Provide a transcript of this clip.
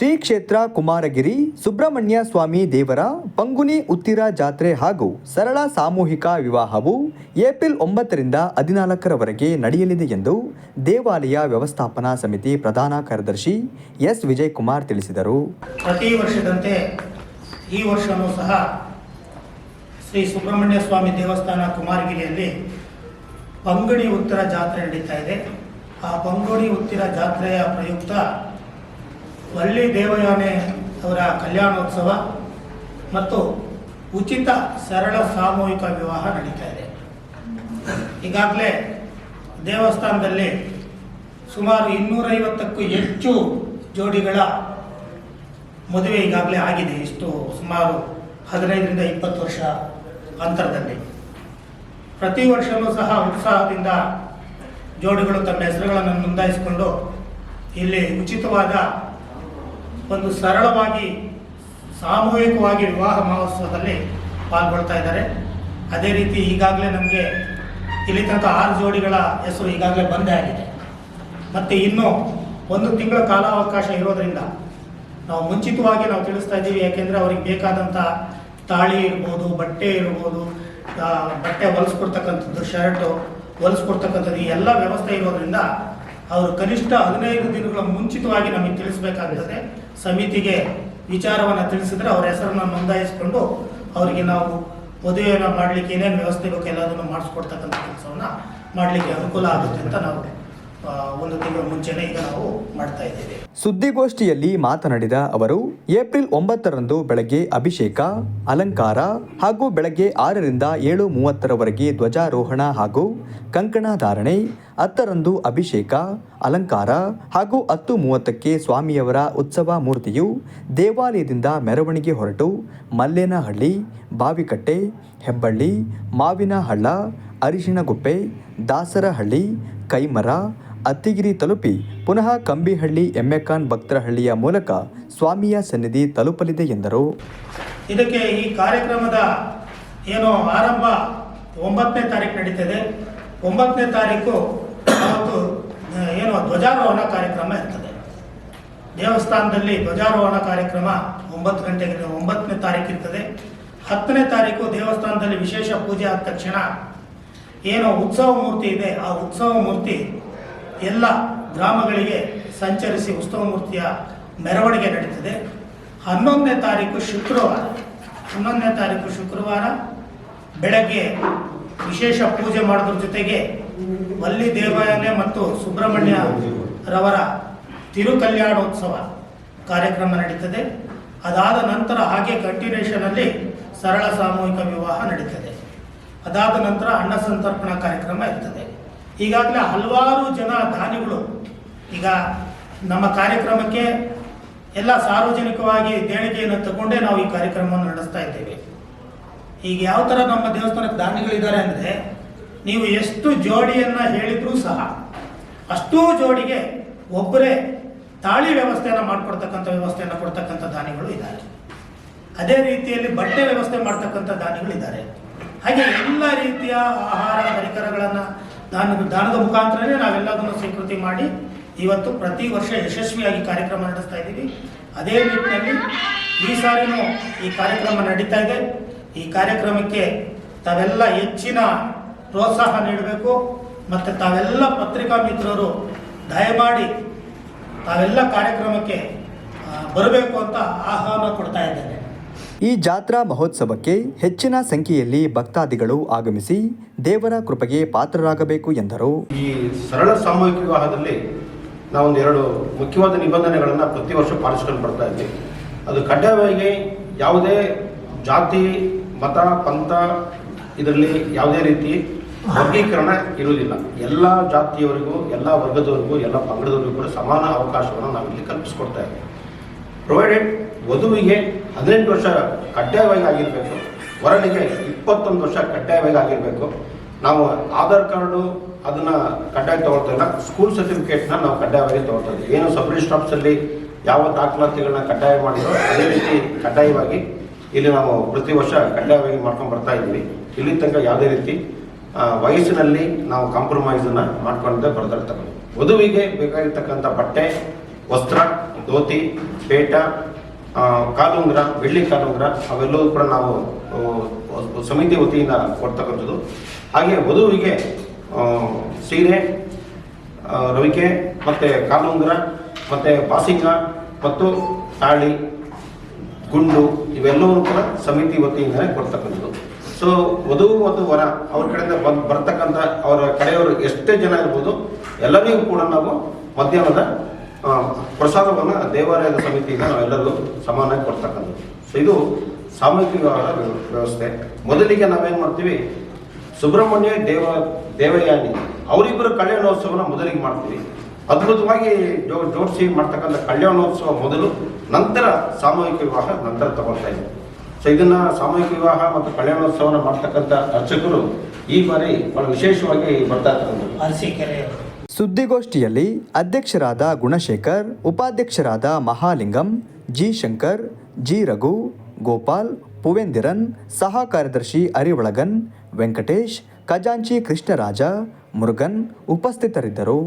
ಶ್ರೀ ಕ್ಷೇತ್ರ ಕುಮಾರಗಿರಿ ಸುಬ್ರಹ್ಮಣ್ಯ ಸ್ವಾಮಿ ದೇವರ ಪಂಗುನಿ ಉತ್ತಿರ ಜಾತ್ರೆ ಹಾಗೂ ಸರಳ ಸಾಮೂಹಿಕ ವಿವಾಹವು ಏಪ್ರಿಲ್ ಒಂಬತ್ತರಿಂದ ಹದಿನಾಲ್ಕರವರೆಗೆ ನಡೆಯಲಿದೆ ಎಂದು ದೇವಾಲಯ ವ್ಯವಸ್ಥಾಪನಾ ಸಮಿತಿ ಪ್ರಧಾನ ಕಾರ್ಯದರ್ಶಿ ಎಸ್ ವಿಜಯ್ ಕುಮಾರ್ ತಿಳಿಸಿದರು. ಪ್ರತಿ ವರ್ಷದಂತೆ ಈ ವರ್ಷವೂ ಸಹ ಶ್ರೀ ಸುಬ್ರಹ್ಮಣ್ಯ ಸ್ವಾಮಿ ದೇವಸ್ಥಾನ ಕುಮಾರಗಿರಿಯಲ್ಲಿ ಪಂಗುಣಿ ಉತ್ತರ ಜಾತ್ರೆ ನಡೀತಾ ಇದೆ. ಆ ಪಂಗುಣಿ ಉತ್ತರ ಜಾತ್ರೆಯ ಪ್ರಯುಕ್ತ ವಳ್ಳಿ ದೇವಯಾನೆ ಅವರ ಕಲ್ಯಾಣೋತ್ಸವ ಮತ್ತು ಉಚಿತ ಸರಳ ಸಾಮೂಹಿಕ ವಿವಾಹ ನಡೀತಾ ಇದೆ. ಈಗಾಗಲೇ ದೇವಸ್ಥಾನದಲ್ಲಿ ಸುಮಾರು ಇನ್ನೂರೈವತ್ತಕ್ಕೂ ಹೆಚ್ಚು ಜೋಡಿಗಳ ಮದುವೆ ಈಗಾಗಲೇ ಆಗಿದೆ. ಇಷ್ಟು ಸುಮಾರು ಹದಿನೈದರಿಂದ ಇಪ್ಪತ್ತು ವರ್ಷ ಅಂತರದಲ್ಲಿ. ಪ್ರತಿ ವರ್ಷವೂ ಸಹ ಉತ್ಸಾಹದಿಂದ ಜೋಡಿಗಳು ತಮ್ಮ ಹೆಸರುಗಳನ್ನು ನೋಂದಾಯಿಸಿಕೊಂಡು ಇಲ್ಲಿ ಉಚಿತವಾದ ಒಂದು ಸರಳವಾಗಿ ಸಾಮೂಹಿಕವಾಗಿ ವಿವಾಹ ಮಹೋತ್ಸವದಲ್ಲಿ ಪಾಲ್ಗೊಳ್ತಾ ಇದ್ದಾರೆ. ಅದೇ ರೀತಿ ಈಗಾಗಲೇ ನಮಗೆ ಇಲ್ಲಿ ತನಕ ಆರು ಜೋಡಿಗಳ ಹೆಸರು ಈಗಾಗಲೇ ಬಂದೇ ಆಗಿದೆ. ಮತ್ತು ಇನ್ನು ಒಂದು ತಿಂಗಳ ಕಾಲಾವಕಾಶ ಇರೋದರಿಂದ ನಾವು ಮುಂಚಿತವಾಗಿ ನಾವು ತಿಳಿಸ್ತಾ ಇದ್ದೀವಿ, ಯಾಕೆಂದರೆ ಅವ್ರಿಗೆ ಬೇಕಾದಂಥ ತಾಳಿ ಇರ್ಬೋದು, ಬಟ್ಟೆ ಇರ್ಬೋದು ಬಟ್ಟೆ ಹೊಲಿಸ್ಕೊಡ್ತಕ್ಕಂಥದ್ದು, ಶರ್ಟು ಹೊಲಿಸ್ಕೊಡ್ತಕ್ಕಂಥದ್ದು, ಈ ಎಲ್ಲ ವ್ಯವಸ್ಥೆ ಇರೋದ್ರಿಂದ ಅವರು ಕನಿಷ್ಠ ಹದಿನೈದು ದಿನಗಳ ಮುಂಚಿತವಾಗಿ ನಮಗೆ ತಿಳಿಸ್ಬೇಕಾಗ್ತದೆ. ಸಮಿತಿಗೆ ವಿಚಾರವನ್ನು ತಿಳಿಸಿದ್ರೆ ಅವ್ರ ಹೆಸರನ್ನು ನೋಂದಾಯಿಸಿಕೊಂಡು ಅವರಿಗೆ ನಾವು ಮದುವೆಯನ್ನು ಮಾಡಲಿಕ್ಕೆ ಏನೇನು ವ್ಯವಸ್ಥೆ ಬೇಕು ಎಲ್ಲದನ್ನು ಮಾಡಿಸ್ಕೊಡ್ತಕ್ಕಂಥ ಕೆಲಸವನ್ನು ಮಾಡಲಿಕ್ಕೆ ಅನುಕೂಲ ಆಗುತ್ತೆ ಅಂತ ನಾವು ಒಂದು ತಿಂಗಳ ಮುಂಚೆನೇ ಈಗ ನಾವು ಮಾಡ್ತಾ ಇದ್ದೇವೆ. ಸುದ್ದಿಗೋಷ್ಠಿಯಲ್ಲಿ ಮಾತನಾಡಿದ ಅವರು, ಏಪ್ರಿಲ್ ಒಂಬತ್ತರಂದು ಬೆಳಗ್ಗೆ ಅಭಿಷೇಕ, ಅಲಂಕಾರ ಹಾಗೂ ಬೆಳಗ್ಗೆ ಆರರಿಂದ ಏಳು ಮೂವತ್ತರವರೆಗೆ ಧ್ವಜಾರೋಹಣ ಹಾಗೂ ಕಂಕಣ ಧಾರಣೆ, ಹತ್ತರಂದು ಅಭಿಷೇಕ, ಅಲಂಕಾರ ಹಾಗೂ ಹತ್ತು ಮೂವತ್ತಕ್ಕೆ ಸ್ವಾಮಿಯವರ ಉತ್ಸವ ಮೂರ್ತಿಯು ದೇವಾಲಯದಿಂದ ಮೆರವಣಿಗೆ ಹೊರಟು ಮಲ್ಲೇನಹಳ್ಳಿ, ಬಾವಿಕಟ್ಟೆ, ಹೆಬ್ಬಳ್ಳಿ, ಮಾವಿನಹಳ್ಳ, ಅರಿಶಿಣಗುಪ್ಪೆ, ದಾಸರಹಳ್ಳಿ, ಕೈಮರ ಅತ್ತಿಗಿರಿ ತಲುಪಿ ಪುನಃ ಕಂಬಿಹಳ್ಳಿ ಎಮ್ಮೆಕಾನ್ ಭಕ್ತರಹಳ್ಳಿಯ ಮೂಲಕ ಸ್ವಾಮಿಯ ಸನ್ನಿಧಿ ತಲುಪಲಿದೆ ಎಂದರು. ಇದಕ್ಕೆ ಈ ಕಾರ್ಯಕ್ರಮದ ಏನು ಆರಂಭ ಒಂಬತ್ತನೇ ತಾರೀಕು ನಡೀತದೆ. ಒಂಬತ್ತನೇ ತಾರೀಕು ಅವತ್ತು ಏನು ಧ್ವಜಾರೋಹಣ ಕಾರ್ಯಕ್ರಮ ಇರ್ತದೆ. ದೇವಸ್ಥಾನದಲ್ಲಿ ಧ್ವಜಾರೋಹಣ ಕಾರ್ಯಕ್ರಮ ಒಂಬತ್ತು ಗಂಟೆಗೆ ಒಂಬತ್ತನೇ ತಾರೀಕು ಇರ್ತದೆ. ಹತ್ತನೇ ತಾರೀಕು ದೇವಸ್ಥಾನದಲ್ಲಿ ವಿಶೇಷ ಪೂಜೆ ಆದ ತಕ್ಷಣ ಏನು ಉತ್ಸವ ಮೂರ್ತಿ ಇದೆ. ಆ ಉತ್ಸವ ಮೂರ್ತಿ ಎಲ್ಲ ಗ್ರಾಮಗಳಿಗೆ ಸಂಚರಿಸಿ ಉತ್ಸವ ಮೂರ್ತಿಯ ಮೆರವಣಿಗೆ ನಡೀತದೆ. ಹನ್ನೊಂದನೇ ತಾರೀಕು ಶುಕ್ರವಾರ. ಹನ್ನೊಂದನೇ ತಾರೀಕು ಶುಕ್ರವಾರ ಬೆಳಗ್ಗೆ ವಿಶೇಷ ಪೂಜೆ ಮಾಡೋದ್ರ ಜೊತೆಗೆ ವಲ್ಲಿ ದೇವಾಲಯ ಮತ್ತು ಸುಬ್ರಹ್ಮಣ್ಯ ರವರ ತಿರುಕಲ್ಯಾಣೋತ್ಸವ ಕಾರ್ಯಕ್ರಮ ನಡೀತದೆ. ಅದಾದ ನಂತರ ಹಾಗೆ ಕಂಟಿನ್ಯೂಷನಲ್ಲಿ ಸರಳ ಸಾಮೂಹಿಕ ವಿವಾಹ ನಡೀತದೆ. ಅದಾದ ನಂತರ ಅನ್ನ ಸಂತರ್ಪಣಾ ಕಾರ್ಯಕ್ರಮ ಇರ್ತದೆ. ಈಗಾಗಲೇ ಹಲವಾರು ಜನ ದಾನಿಗಳು ಈಗ ನಮ್ಮ ಕಾರ್ಯಕ್ರಮಕ್ಕೆ ಎಲ್ಲ ಸಾರ್ವಜನಿಕವಾಗಿ ದೇಣಿಗೆಯನ್ನು ತಗೊಂಡೇ ನಾವು ಈ ಕಾರ್ಯಕ್ರಮವನ್ನು ನಡೆಸ್ತಾ ಇದ್ದೇವೆ. ಈಗ ಯಾವ ಥರ ನಮ್ಮ ದೇವಸ್ಥಾನಕ್ಕೆ ದಾನಿಗಳಿದ್ದಾರೆ ಅಂದರೆ ನೀವು ಎಷ್ಟು ಜೋಡಿಯನ್ನು ಹೇಳಿದ್ರೂ ಸಹ ಅಷ್ಟೂ ಜೋಡಿಗೆ ಒಬ್ಬರೇ ತಾಳಿ ವ್ಯವಸ್ಥೆಯನ್ನು ಮಾಡಿಕೊಡ್ತಕ್ಕಂಥ ವ್ಯವಸ್ಥೆಯನ್ನು ಕೊಡ್ತಕ್ಕಂಥ ದಾನಿಗಳು ಇದ್ದಾರೆ. ಅದೇ ರೀತಿಯಲ್ಲಿ ಬಟ್ಟೆ ವ್ಯವಸ್ಥೆ ಮಾಡ್ತಕ್ಕಂಥ ದಾನಿಗಳು ಇದ್ದಾರೆ. ಹಾಗೆ ಎಲ್ಲ ರೀತಿಯ ಆಹಾರ ಪರಿಕರಗಳನ್ನು ದಾನ ದಾನದ ಮುಖಾಂತರನೇ ನಾವೆಲ್ಲದನ್ನು ಸ್ವೀಕೃತಿ ಮಾಡಿ ಇವತ್ತು ಪ್ರತಿ ವರ್ಷ ಯಶಸ್ವಿಯಾಗಿ ಕಾರ್ಯಕ್ರಮ ನಡೆಸ್ತಾ ಇದ್ದೀವಿ. ಅದೇ ನಿಟ್ಟಿನಲ್ಲಿ ಈ ಸಾರಿನೂ ಈ ಕಾರ್ಯಕ್ರಮ ನಡೀತಾ ಇದೆ. ಈ ಕಾರ್ಯಕ್ರಮಕ್ಕೆ ತಾವೆಲ್ಲ ಹೆಚ್ಚಿನ ಪ್ರೋತ್ಸಾಹ ನೀಡಬೇಕು ಮತ್ತು ತಾವೆಲ್ಲ ಪತ್ರಿಕಾ ಮಿತ್ರರು ದಯಮಾಡಿ ತಾವೆಲ್ಲ ಕಾರ್ಯಕ್ರಮಕ್ಕೆ ಬರಬೇಕು ಅಂತ ಆಹ್ವಾನ ಕೊಡ್ತಾ ಇದ್ದೇನೆ. ಈ ಜಾತ್ರಾ ಮಹೋತ್ಸವಕ್ಕೆ ಹೆಚ್ಚಿನ ಸಂಖ್ಯೆಯಲ್ಲಿ ಭಕ್ತಾದಿಗಳು ಆಗಮಿಸಿ ದೇವರ ಕೃಪೆಗೆ ಪಾತ್ರರಾಗಬೇಕು ಎಂದರು. ಈ ಸರಳ ಸಾಮೂಹಿಕ ವಿವಾಹದಲ್ಲಿ ನಾವೊಂದು ಎರಡು ಮುಖ್ಯವಾದ ನಿಬಂಧನೆಗಳನ್ನು ಪ್ರತಿ ವರ್ಷ ಪಾಲಿಸ್ಕೊಂಡು ಬರ್ತಾ ಇದ್ದೀವಿ ಅದು ಕಡ್ಡಾಯವಾಗಿ ಯಾವುದೇ ಜಾತಿ, ಮತ, ಪಂಥ ಇದರಲ್ಲಿ ಯಾವುದೇ ರೀತಿ ವರ್ಗೀಕರಣ ಇರುವುದಿಲ್ಲ. ಎಲ್ಲ ಜಾತಿಯವರಿಗೂ, ಎಲ್ಲ ವರ್ಗದವರಿಗೂ, ಎಲ್ಲ ಪಂಗಡದವರಿಗೂ ಕೂಡ ಸಮಾನ ಅವಕಾಶವನ್ನು ನಾವಿಲ್ಲಿ ಕಲ್ಪಿಸ್ಕೊಡ್ತಾ ಇದ್ದೀವಿ ಪ್ರೊವೈಡೆಡ್ ವಧುವಿಗೆ ಹದಿನೆಂಟು ವರ್ಷ ಕಡ್ಡಾಯವಾಗಿ ಆಗಿರಬೇಕು. ವರನಿಗೆ ಇಪ್ಪತ್ತೊಂದು ವರ್ಷ ಕಡ್ಡಾಯವಾಗಿ ಆಗಿರಬೇಕು. ನಾವು ಆಧಾರ್ ಕಾರ್ಡು ಅದನ್ನ ಕಡ್ಡಾಯ ತಗೊಳ್ತಾ ಸ್ಕೂಲ್ ಸರ್ಟಿಫಿಕೇಟ್ನ ನಾವು ಕಡ್ಡಾಯವಾಗಿ ತಗೊಳ್ತಾ ಏನು ಸಬ್ ರಿಜಿಸ್ಟ್ರಾಫ್ಸಲ್ಲಿ ಯಾವ ದಾಖಲಾತಿಗಳನ್ನ ಕಡ್ಡಾಯ ಮಾಡಿದ್ರು ಅದೇ ರೀತಿ ಕಡ್ಡಾಯವಾಗಿ ಇಲ್ಲಿ ನಾವು ಪ್ರತಿ ವರ್ಷ ಕಡ್ಡಾಯವಾಗಿ ಮಾಡ್ಕೊಂಡು ಬರ್ತಾ ಇದ್ದೀವಿ. ಇಲ್ಲಿ ತನಕ ಯಾವುದೇ ರೀತಿ ವಯಸ್ಸಿನಲ್ಲಿ ನಾವು ಕಾಂಪ್ರಮೈಸನ್ನು ಮಾಡ್ಕೊಂಡೇ ಬರ್ತಾ ವಧುವಿಗೆ ಬೇಕಾಗಿರ್ತಕ್ಕಂಥ ಬಟ್ಟೆ, ವಸ್ತ್ರ, ಧೋತಿ, ಪೇಟ ಕಾಲುಂಗ್ರ, ಬೆಳ್ಳಿ ಕಾಲುಂಗ್ರ ಅವೆಲ್ಲವೂ ಕೂಡ ನಾವು ಸಮಿತಿ ವತಿಯಿಂದ ಕೊಡ್ತಕ್ಕಂಥದ್ದು ಹಾಗೆ ವಧುವಿಗೆ ಸೀರೆ ರವಿಕೆ, ಮತ್ತು ಕಾಲುಂಗುರ, ಮತ್ತು ಪಾಸಿಂಗ, ಮತ್ತು ತಾಳಿ, ಗುಂಡು ಇವೆಲ್ಲವೂ ಕೂಡ ಸಮಿತಿ ವತಿಯಿಂದಲೇ ಕೊಡ್ತಕ್ಕಂಥದ್ದು ಸೊ ವಧು ಮತ್ತು ವರ ಅವ್ರ ಕಡೆಯಿಂದ ಬಂದ್ ಬರ್ತಕ್ಕಂಥ ಅವರ ಕಡೆಯವರು ಎಷ್ಟೇ ಜನ ಇರ್ಬೋದು, ಎಲ್ಲರಿಗೂ ಕೂಡ ನಾವು ಮಧ್ಯಾಹ್ನದ ಪ್ರಸಾದವನ್ನು ದೇವಾಲಯದ ಸಮಿತಿಯಿಂದ ನಾವೆಲ್ಲರೂ ಸಮಾನವಾಗಿ ಕೊಡ್ತಕ್ಕಂಥದ್ದು ಸೊ ಇದು ಸಾಮೂಹಿಕ ವ್ಯವಸ್ಥೆ. ಮೊದಲಿಗೆ ನಾವೇನು ಮಾಡ್ತೀವಿ? ಸುಬ್ರಹ್ಮಣ್ಯ ದೇವ ದೇವಯಾನಿ. ಅವರಿಬ್ಬರು ಕಲ್ಯಾಣೋತ್ಸವನ ಮೊದಲಿಗೆ ಮಾಡ್ತೀವಿ. ಅದ್ಭುತವಾಗಿ ಜೋ ಜೋಡಿಸಿ ಮಾಡ್ತಕ್ಕಂಥ ಕಲ್ಯಾಣೋತ್ಸವ ಮೊದಲು ನಂತರ ಸಾಮೂಹಿಕ ವಿವಾಹ ನಂತರ ತಗೊಳ್ತಾ ಇದ್ದೀವಿ ಸೊ ಇದನ್ನ ಸಾಮೂಹಿಕ ವಿವಾಹ ಮತ್ತು ಕಲ್ಯಾಣೋತ್ಸವನ ಮಾಡ್ತಕ್ಕಂಥ ಅರ್ಚಕರು ಈ ಬಾರಿ ಬಹಳ ವಿಶೇಷವಾಗಿ ಬರ್ತಾ ಇರ್ತಕ್ಕಂಥ ಸುದ್ದಿಗೋಷ್ಠಿಯಲ್ಲಿ ಅಧ್ಯಕ್ಷರಾದ ಗುಣಶೇಖರ್ ಉಪಾಧ್ಯಕ್ಷರಾದ ಮಹಾಲಿಂಗಂ ಜಿ ಶಂಕರ್ ಜಿ ರಘು ಗೋಪಾಲ್ ಪುವೇಂದಿರನ್ ಸಹ ಕಾರ್ಯದರ್ಶಿ ಅರಿವಳಗನ್ ವೆಂಕಟೇಶ್ ಖಜಾಂಚಿ ಕೃಷ್ಣರಾಜ ಮುರುಗನ್ ಉಪಸ್ಥಿತರಿದ್ದರು.